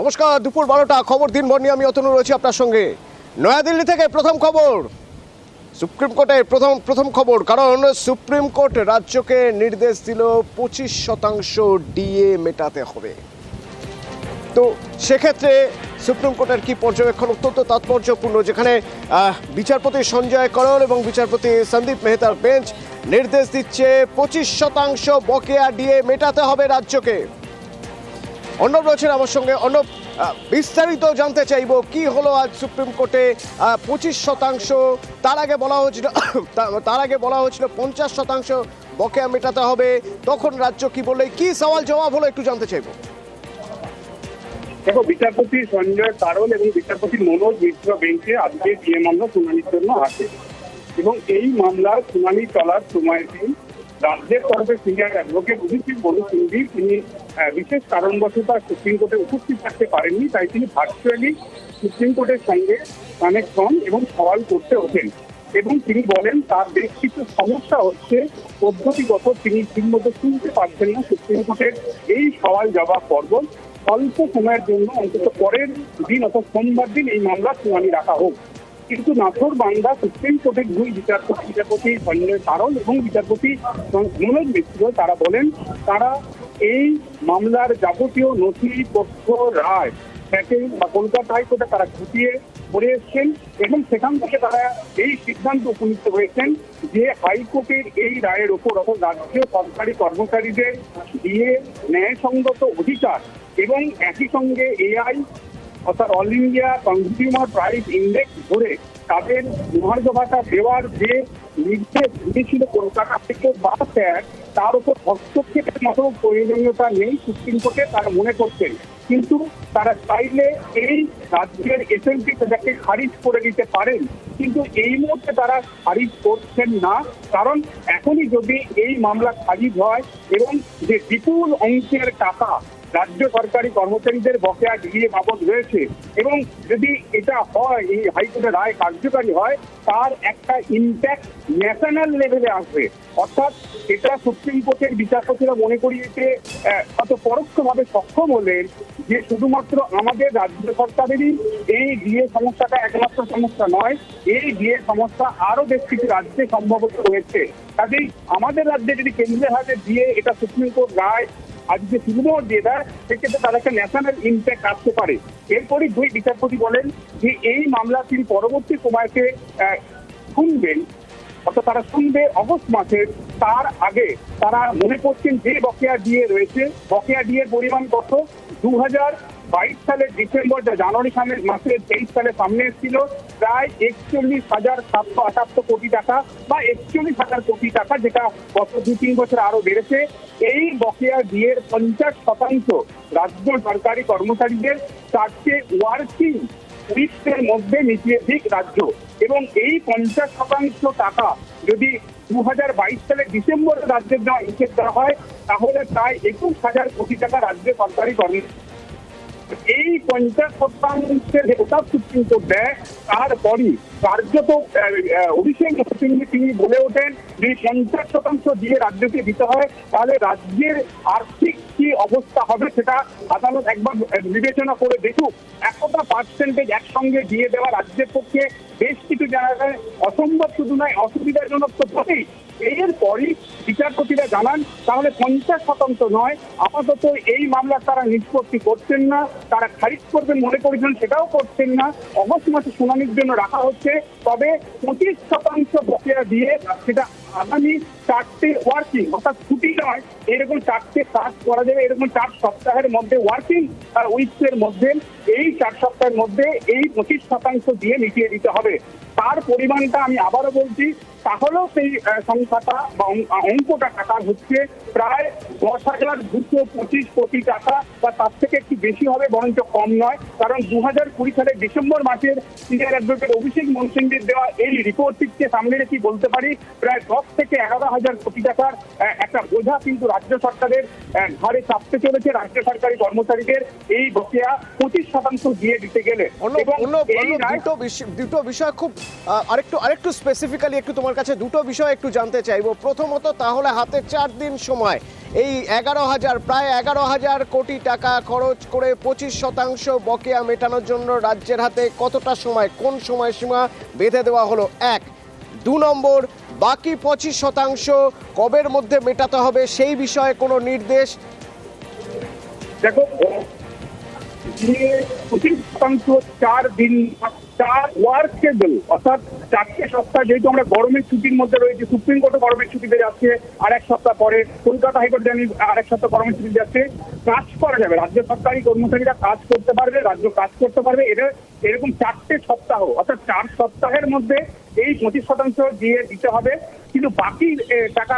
নমস্কার, দুপুর বারোটা, খবর দিনভর নিয়ে আমি অতনু রয়েছি আপনার সঙ্গে। নয়াদিল্লি থেকে প্রথম খবর। সুপ্রিম কোর্টের প্রথম প্রথম খবর, কারণ সুপ্রিম কোর্ট রাজ্যকে নির্দেশ দিল পঁচিশ শতাংশ ডিএ মেটাতে হবে। তো সেক্ষেত্রে সুপ্রিম কোর্টের কি পর্যবেক্ষণ অত্যন্ত তাৎপর্যপূর্ণ, যেখানে বিচারপতি সঞ্জয় করল এবং বিচারপতি সন্দীপ মেহতার বেঞ্চ নির্দেশ দিচ্ছে পঁচিশ শতাংশ বকেয়া ডিএ মেটাতে হবে রাজ্যকে। অর্ণব রয়েছেন আমার সঙ্গে। অর্ণব বিস্তারিত জানতে চাইব, কি হলো আজ সুপ্রিম কোর্টে? পঁচিশ শতাংশ, তার আগে বলা হয়েছিল তার আগে বলা হয়েছিল পঞ্চাশ শতাংশ বকেয়া মেটাতে হবে। তখন রাজ্য কি বললে? কি সওয়াল জবাব হলো একটু জানতে চাইব। দেখো, বিচারপতি সঞ্জয় কারল এবং বিচারপতি মনোজ মিশ্র বেঞ্চে আজকে ডিএ মামলা শুনানির জন্য আসে। এবং এই মামলার শুনানি চলার সময়টি রাজ্যের তরফে সিনিয়র অ্যাডভোকেট অভিজিৎ বলু সিংভি তিনি বিশেষ কারণবশত সুপ্রিম কোর্টে উপস্থিত থাকতে পারেননি, তাই তিনি ভার্চুয়ালি সুপ্রিম কোর্টের সঙ্গে কানেক্ট হন এবং সওয়াল করতে ওঠেন। এবং তিনি বলেন, তার বেশ কিছু সমস্যা হচ্ছে, পদ্ধতিগত তিনি ঠিকমতো শুনতে পারছেন না সুপ্রিম কোর্টের এই সওয়াল জবাব পর্ব। অল্প সময়ের জন্য অন্তত পরের দিন অর্থাৎ সোমবার দিন এই মামলা শুনানি রাখা হোক। কিন্তু নাথর বাংলা সুপ্রিম কোর্টের দুই বিচারপতি বিচারপতি সঞ্জয় কারণ এবং বিচারপতি মনোজ মিশ্র তারা বলেন তারা এই মামলার যাবতীয় নথিপত্র রায়, প্যাকেজ বা কলকাতা হাইকোর্টে তারা খুঁটিয়ে পড়ে এসছেন এবং সেখান থেকে তারা এই সিদ্ধান্ত উপনীত হয়েছেন যে হাইকোর্টের এই রায়ের ওপর অর্থাৎ রাজ্য সরকারি কর্মচারীদের দিয়ে ন্যায়সঙ্গত অধিকার এবং একই সঙ্গে এআই অর্থাৎ All India Consumer Price Index ধরে তাদের মহার্ঘ ভাষা দেওয়ার যে নির্দেশ দিয়েছিল কলকাতা থেকে বা স্যার, তার উপর হস্তক্ষেপের মতো প্রয়োজনীয়তা নেই সুপ্রিম কোর্টে, তারা মনে করছেন। কিন্তু তারা চাইলে এই রাজ্যের এসএমপি সেটাকে খারিজ করে দিতে পারেন, কিন্তু এই মুহূর্তে তারা খারিজ করছেন না। কারণ এখনই যদি এই মামলা খারিজ হয় এবং যে বিপুল অঙ্কের টাকা রাজ্য সরকারি কর্মচারীদের বকেয়া ডিএ বাবদ রয়েছে এবং যদি এটা হয়, এই হাইকোর্টের রায় কার্যকারী হয়, তার একটা ইম্প্যাক্ট ন্যাশনাল লেভেলে আসবে। অর্থাৎ এটা সুপ্রিম কোর্টের বিচারপতিরা মনে করিয়েছে অত পরোক্ষভাবে সক্ষম হলেন যে শুধুমাত্র আমাদের রাজ্য সরকারেরই এই ডিএ সমস্যাটা একমাত্র সমস্যা নয়, এই ডিএ সমস্যা আরও বেশ কিছু রাজ্যে সম্ভবত রয়েছে কাজেই আমাদের রাজ্যে যদি কেন্দ্রের হাতে দিয়ে এটা সুপ্রিম কোর্ট রায় আজকে দিয়ে দেয় সেক্ষেত্রে তার একটা ন্যাশনাল ইম্প্যাক্ট আসতে পারে। এরপরই দুই বিচারপতি বলেন যে, এই মামলা তিনি পরবর্তী সময়কে শুনবেন, অর্থাৎ তারা শুনবে অগস্ট মাসে তার আগে তারা মনে করছেন যে বকেয়া দিয়ে রয়েছে। বকেয়া দিয়ে পরিমাণ কত? দু হাজার বাইশ সালের ডিসেম্বর, যা জানুয়ারি সালের মাসে তেইশ সালে সামনে এসেছিল, প্রায় একচল্লিশ হাজার সাতশো আটাত্তর কোটি টাকা বা একচল্লিশ হাজার কোটি টাকা, যেটা গত দু তিন বছর আরও বেড়েছে। এই বকেয়া বিয়ের পঞ্চাশ শতাংশ রাজ্য সরকারি কর্মচারীদের চারটে ওয়ার্কিং উইকের মধ্যে মিটিয়ে রাজ্য। এবং এই পঞ্চাশ শতাংশ টাকা যদি দু হাজার বাইশ সালের ডিসেম্বরে রাজ্যের দেওয়া হিসেব দেওয়া হয়, তাহলে প্রায় একুশ হাজার কোটি টাকা রাজ্য সরকারি কর্মী এই পঞ্চাশ শতাংশের হেসাব সুপ্রিম কোর্ট দেয়, তারপরই কার্যত অভিষেক সিংহ তিনি বলে ওঠেন যে পঞ্চাশ শতাংশ দিয়ে রাজ্যকে দিতে হয়, তাহলে রাজ্যের আর্থিক কি অবস্থা হবে সেটা আদালত একবার বিবেচনা করে দেখুক। এতটা পার্সেন্টেজ একসঙ্গে দিয়ে দেওয়া রাজ্যের পক্ষে বেশ কিছু জায়গায় অসম্ভব শুধু নয়, অসুবিধাজনক তো বটেই। এরপরই বিচারপতিরা জানান, তাহলে পঞ্চাশ শতাংশ নয়, আপাতত এই মামলা তারা নিষ্পত্তি করছেন না, তারা খারিজ করবেন মনে করেছেন সেটাও করছেন না, অগস্ট মাসে শুনানির জন্য রাখা হচ্ছে, তবে পঁচিশ শতাংশ বকেয়া দিয়ে সেটা আগামী চারটে ওয়ার্কিং অর্থাৎ ছুটি নয়, এরকম চারটে কাজ করা যাবে, এরকম চার সপ্তাহের মধ্যে ওয়ার্কিং উইকসের মধ্যে, এই চার সপ্তাহের মধ্যে এই পঁচিশ শতাংশ দিয়ে মিটিয়ে দিতে হবে। তার পরিমাণটা আমি আবারও বলছি তাহলেও সেই সংখ্যাটা বা অঙ্কটা টাকা হচ্ছে প্রায় দশ হাজার দুশো পঁচিশ কোটি টাকা বা তার থেকে একটু বেশি হবে বরঞ্চ কম নয়। কারণ দু হাজার কুড়ি সালের ডিসেম্বর মাসের সিনিয়র অ্যাডভোকেট অভিষেক মনসিংহের দেওয়া এই রিপোর্টটিকে সামনে রেখে বলতে পারি প্রায় দশ থেকে এগারো হাজার কোটি টাকার একটা বোঝা কিন্তু রাজ্য সরকারের ঘাড়ে চাপতে চলেছে। রাজ্য সরকারি কর্মচারীদের এই বকেয়া পঁচিশ শতাংশ দিয়ে দিতে গেলে। দুটো বিষয় খুব আরেকটু আরেকটু স্পেসিফিক্যালি একটু তোমার কাছে দুটো বিষয় একটু জানতে চাইব। প্রথমত, তাহলে হাতে চার দিন সময়। এই এগারো হাজার, প্রায় এগারো হাজার কোটি টাকা খরচ করে পঁচিশ শতাংশ বকেয়া মেটানোর জন্য রাজ্যের হাতে কতটা সময়, কোন সময়সীমা বেঁধে দেওয়া হলো? এক, দু নম্বর, বাকি পঁচিশ শতাংশ কবের মধ্যে মেটাতে হবে সেই বিষয়ে কোনো নির্দেশ? দেখো যে পঁচিশ শতাংশ চার দিন, চার ওয়ার্ক শেডিউল অর্থাৎ চারটে সপ্তাহ যেহেতু আমরা গরমের ছুটির মধ্যে রয়েছে, সুপ্রিম কোর্টও গরমের ছুটিতে যাচ্ছে, আর এক সপ্তাহ পরে কলকাতা হাইকোর্ট জানি আর এক সপ্তাহ গরমের ছুটি যাচ্ছে। কাজ করা যাবে, রাজ্য সরকারি কর্মচারীরা কাজ করতে পারবে, রাজ্য কাজ করতে পারবে এটা এরকম চারটে সপ্তাহ, অর্থাৎ চার সপ্তাহের মধ্যে এই পঁচিশ শতাংশ দিয়ে দিতে হবে। কিন্তু বাকি টাকা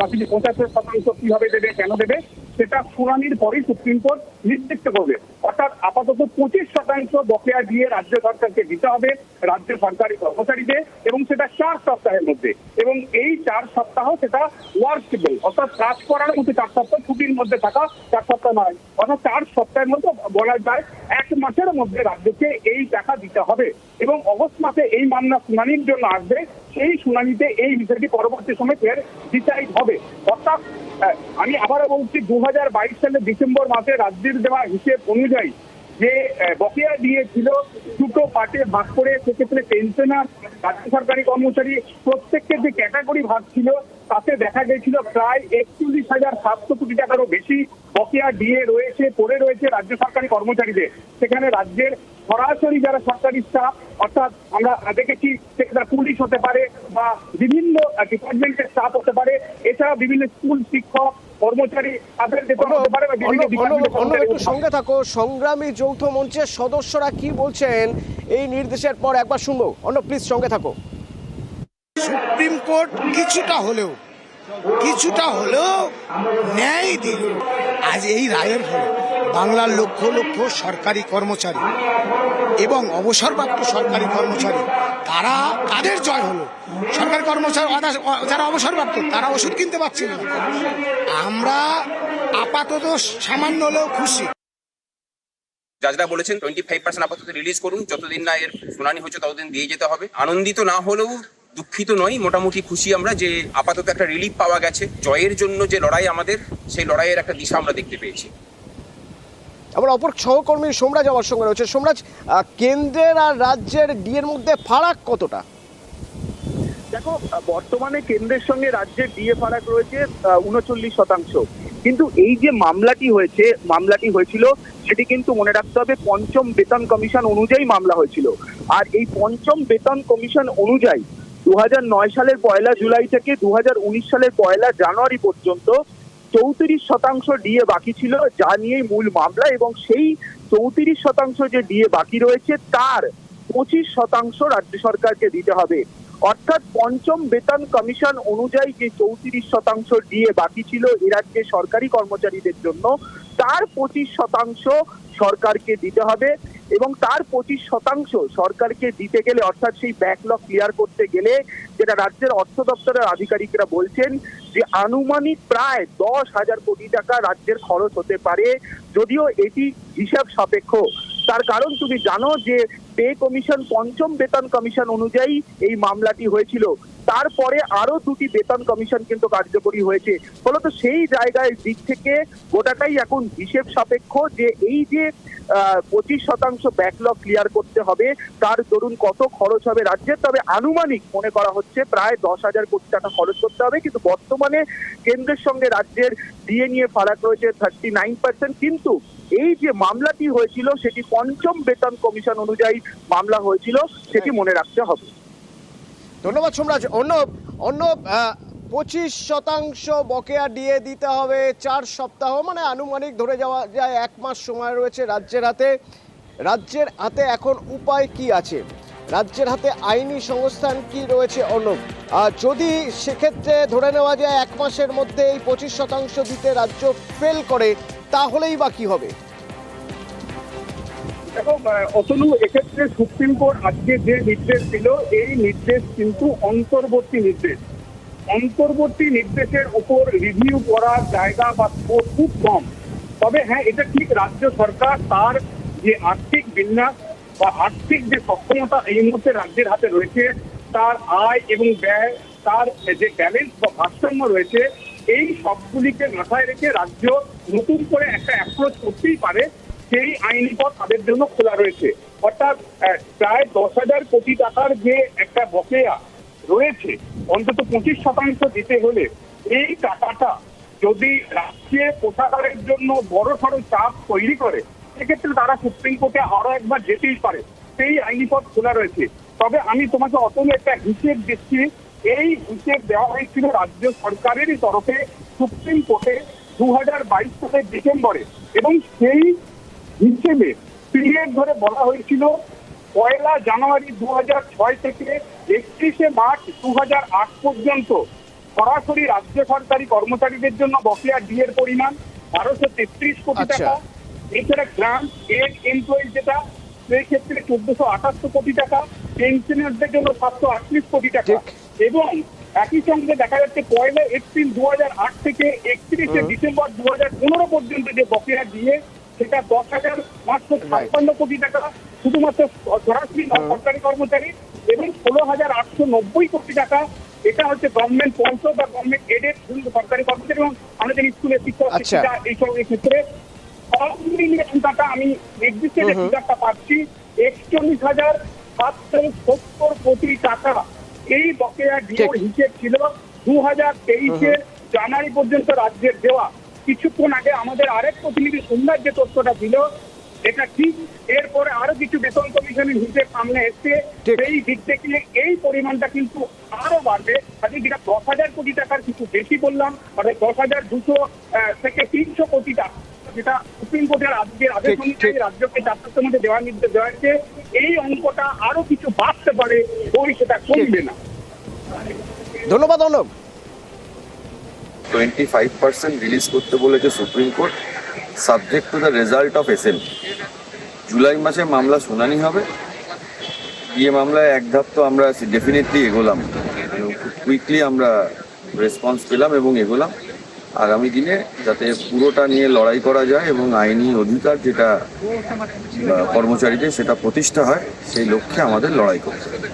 বাকি যে পঁচাত্তর শতাংশ কীভাবে দেবে, কেন দেবে, সেটা শুনানির পরেই সুপ্রিম কোর্ট নিশ্চিত করবে। অর্থাৎ আপাতত পঁচিশ শতাংশ বকেয়া দিয়ে রাজ্য সরকারকে দিতে হবে, রাজ্য সরকারি কর্মচারীদের, এবং সেটা চার সপ্তাহের মধ্যে। এবং এই চার সপ্তাহ সেটা ওয়ার্কেবল অর্থাৎ কাজ করার মধ্যে চার সপ্তাহ, ছুটির মধ্যে থাকা চার সপ্তাহ নয়, অর্থাৎ চার সপ্তাহের মধ্যে বলা যায় এক মাসের মধ্যে রাজ্যকে এই টাকা দিতে হবে। এবং অগস্ট মাসে এই মামলা শুনানির জন্য আসবে সেই শুনানিতে এই বিষয়টি পরবর্তী সময় ফের ডিসাইড হবে। অর্থাৎ আমি আবারও বলছি দু হাজার বাইশ সালের ডিসেম্বর মাসে রাজ্যের দেওয়া হিসেব অনুযায়ী যে বকেয়া দিয়েছিল দুটো পার্টে ভাগ করে সেক্ষেত্রে পেনশনার রাজ্য সরকারি কর্মচারী প্রত্যেককে যে ক্যাটাগরি ভাগ ছিল, তাতে দেখা গেছিল প্রায় একচল্লিশ হাজার সাতশো কোটি টাকারও বেশি বকেয়া দিয়ে রয়েছে, পড়ে রয়েছে রাজ্য সরকারি কর্মচারীদের। সেখানে রাজ্যের সরাসরি যারা সরকারি স্টাফ অর্থাৎ আমরা দেখেছি সেটা পুলিশ হতে পারে বা বিভিন্ন ডিপার্টমেন্টের স্টাফ হতে পারে। এছাড়া বিভিন্ন স্কুল শিক্ষক কর্মচারী তাদের বেতন হতে পারে বা বিভিন্ন অন্য- অন্য- ডিপার্টমেন্টের অন্য কর্মচারী। একটু সঙ্গে থাকো। সংগ্রামী যৌথ মঞ্চের সদস্যরা কি বলছেন? এই নির্দেশের পর একবার শুনব। অন্য প্লিজ সঙ্গে থাকো। সুপ্রিম কোর্ট কিছুটা হলেও কিছুটা হলেও ন্যায় দিল। আজ এই রায়ের ফলে। বাংলার লক্ষ লক্ষ সরকারি কর্মচারী এবং অবসরপ্রাপ্ত সরকারি কর্মচারী, তারা তাদের জয় হলো। সরকারি কর্মচারী যারা অবসরপ্রাপ্ত, তারা ওষুধ কিনতে পারছিল না। আমরা আপাতত সামান্য হলেও খুশি। জাজরা বলেছেন টোয়েন্টি ফাইভ পার্সেন্ট আপাতত রিলিজ করুন। যতদিন না এর শুনানি হচ্ছে, ততদিন দিয়ে যেতে হবে। আনন্দিত না হলেও দুঃখিত নই, মোটামুটি খুশি আমরা যে আপাতত একটা রিলিফ পাওয়া গেছে। জয়ের জন্য যে লড়াই আমাদের, সেই লড়াইয়ের একটা দিশা আমরা দেখতে পেয়েছি। আমার অপর সহকর্মী সোমরাজ আমার সঙ্গে রয়েছে। সোমরাজ কেন্দ্রের আর রাজ্যের ডিএর মধ্যে ফারাক কতটা? দেখো, বর্তমানে কেন্দ্রের সঙ্গে রাজ্যের ডিএ ফারাক রয়েছে উনচল্লিশ শতাংশ। কিন্তু এই যে মামলাটি হয়েছে, মামলাটি হয়েছিল, সেটি কিন্তু মনে রাখতে হবে, পঞ্চম বেতন কমিশন অনুযায়ী মামলা হয়েছিল। আর এই পঞ্চম বেতন কমিশন অনুযায়ী দু সালের পয়লা জুলাই থেকে দু হাজার উনিশ সালের পয়লা জানুয়ারি পর্যন্ত চৌত্রিশ শতাংশ ডিএ বাকি ছিল, যা নিয়েই মূল মামলা এবং সেই চৌত্রিশ শতাংশ যে ডিএ বাকি রয়েছে, তার পঁচিশ শতাংশ রাজ্য সরকারকে দিতে হবে। অর্থাৎ পঞ্চম বেতন কমিশন অনুযায়ী যে চৌত্রিশ শতাংশ ডিএ বাকি ছিল এ রাজ্যে সরকারি কর্মচারীদের জন্য, তার পঁচিশ শতাংশ সরকারকে দিতে হবে। এবং তার পঁচিশ শতাংশ সরকারকে দিতে গেলে, অর্থাৎ সেই ব্যাকলগ ক্লিয়ার করতে গেলে যেটা রাজ্যের অর্থ দপ্তরের আধিকারিকরা বলছেন যে আনুমানিক প্রায় দশ হাজার কোটি টাকা রাজ্যের খরচ হতে পারে। যদিও এটি হিসাব সাপেক্ষ। তার কারণ তুমি জানো যে পে কমিশন, পঞ্চম বেতন কমিশন অনুযায়ী এই মামলাটি হয়েছিল। তারপরে আরও দুটি বেতন কমিশন কিন্তু কার্যকরী হয়েছে। ফলত সেই জায়গায় দিক থেকে গোটাটাই এখন হিসেব সাপেক্ষ যে এই যে পঁচিশ শতাংশ ব্যাকলগ ক্লিয়ার করতে হবে তার দরুন কত খরচ হবে রাজ্যের। তবে আনুমানিক মনে করা হচ্ছে প্রায় দশ হাজার কোটি টাকা খরচ করতে হবে কিন্তু বর্তমানে কেন্দ্রের সঙ্গে রাজ্যের দিয়ে নিয়ে ফারাক রয়েছে থার্টি নাইন পার্সেন্ট কিন্তু এই যে মামলাটি হয়েছিল সেটি পঞ্চম বেতন কমিশন অনুযায়ী মামলা হয়েছিল সেটি মনে রাখতে হবে। ধন্যবাদ সোমরাজ। অন্য অন্য পঁচিশ শতাংশ বকেয়া দিয়ে দিতে হবে চার সপ্তাহ মানে আনুমানিক ধরে যাওয়া যায় এক মাস সময় রয়েছে রাজ্যের হাতে। রাজ্যের হাতে এখন উপায় কি আছে? রাজ্যের হাতে আইনি সংস্থান কি রয়েছে আহ, যদি সেক্ষেত্রে ধরে নেওয়া যায় এক মাসের মধ্যে এই পঁচিশ শতাংশ দিতে রাজ্য ফেল করে তাহলেই বা কি হবে? দেখো অতনু, এক্ষেত্রে সুপ্রিম কোর্ট আজকে যে নির্দেশ দিল, এই নির্দেশ কিন্তু অন্তর্বর্তী নির্দেশ। অন্তর্বর্তী নির্দেশের উপর রিভিউ করার জায়গা বা খুব কম। তবে হ্যাঁ এটা ঠিক রাজ্য সরকার তার যে আর্থিক বিন্যাস বা আর্থিক যে সক্ষমতা এই মুহূর্তে রাজ্যের হাতে রয়েছে, তার আয় এবং ব্যয়, তার যে ব্যালেন্স বা ভারসাম্য রয়েছে, এই সবগুলিকে মাথায় রেখে রাজ্য নতুন করে একটা অ্যাপ্রোচ করতেই পারে। সেই আইনি পথ তাদের জন্য খোলা রয়েছে। অর্থাৎ প্রায় দশ হাজার কোটি টাকার যে একটা বকেয়া রয়েছে, অন্তত পঁচিশ শতাংশ দিতে হলে এই টাকাটা যদি রাজ্যে কোষাগারের জন্য বড় সড়ো চাপ তৈরি করে, সেক্ষেত্রে তারা সুপ্রিম কোর্টে আরও একবার যেতেই পারে। সেই আইনি পথ খোলা রয়েছে। তবে আমি তোমাকে অতল একটা হিসেব দিচ্ছি, এই হিসেব দেওয়া হয়েছিল রাজ্য সরকারেরই তরফে সুপ্রিম কোর্টে দু হাজার বাইশ সালের ডিসেম্বরে এবং সেই হিসেবে পিরিয়ড ধরে বলা হয়েছিল পয়লা জানুয়ারি দু হাজার ছয় থেকে একত্রিশে মার্চ দু হাজার আট পর্যন্ত সরাসরি রাজ্য সরকারি কর্মচারীদের জন্য বকেয়া ডিএর পরিমাণ বারোশো তেত্রিশ কোটি আচ্ছা। টাকা। এছাড়া গ্রান্ট এড এমপ্লয়ি যেটা সেই ক্ষেত্রে চোদ্দশো আটাত্তর কোটি টাকা পেনশনারদের জন্য সাতশো আটত্রিশ কোটি টাকা। এবং একই সঙ্গে দেখা যাচ্ছে পয়লা এপ্রিল দু আট থেকে একত্রিশে ডিসেম্বর দু পনেরো পর্যন্ত যে বকেয়া দিয়ে সেটা দশ হাজার পাঁচশো ছাপ্পান্ন কোটি টাকা শুধুমাত্র সরাসরি সরকারি কর্মচারী এবং ষোলো হাজার আটশো নব্বই কোটি টাকা। এটা হচ্ছে গভর্নমেন্ট পঞ্চায়েত বা গভর্নমেন্ট এডেড সরকারি কর্মচারী এবং আমাদের স্কুলের শিক্ষক আচ্ছা। শিক্ষিকা এইসব ক্ষেত্রে সব মিলিয়ে টাকা আমি নির্দিষ্ট যে ফিগারটা পাচ্ছি। একচল্লিশ হাজার সাতশো সত্তর কোটি টাকা এই বকেয়া ডিওর হিসেব ছিল। দু হাজার তেইশের জানুয়ারি পর্যন্ত রাজ্যের দেওয়া। কিছুক্ষণ আগে আমাদের আরেক প্রতিনিধি সন্ধ্যার যে তথ্যটা দিল এটা ঠিক। এরপরে আরও কিছু বেতন কমিশনের হিসেব সামনে এসছে। সেই দিক থেকে এই পরিমাণটা কিন্তু আরও বাড়বে। আজকে যেটা দশ হাজার কোটি টাকার কিছু বেশি বললাম অর্থাৎ দশ হাজার দুশো থেকে তিনশো কোটি টাকা যেটা সুপ্রিম কোর্টের আজকের আদেশ অনুযায়ী রাজ্যকে চার সপ্তাহের মধ্যে দেওয়ার নির্দেশ দেওয়া হয়েছে। এই অঙ্কটা আরও কিছু বাড়তে পারে ওই সেটা কমবে না। ধন্যবাদ Arnab twenty five percent release করতে বলেছে Supreme Court subject to the result of S July মাসে মামলা শুনানি হবে। গিয়ে মামলায় এক ধাপ তো আমরা ডেফিনেটলি এগোলাম। খুব কুইকলি আমরা রেসপন্স পেলাম এবং এগোলাম। আগামী দিনে যাতে পুরোটা নিয়ে লড়াই করা যায় এবং আইনি অধিকার যেটা কর্মচারীদের সেটা প্রতিষ্ঠা হয়, সেই লক্ষ্যে আমাদের লড়াই করতে হবে।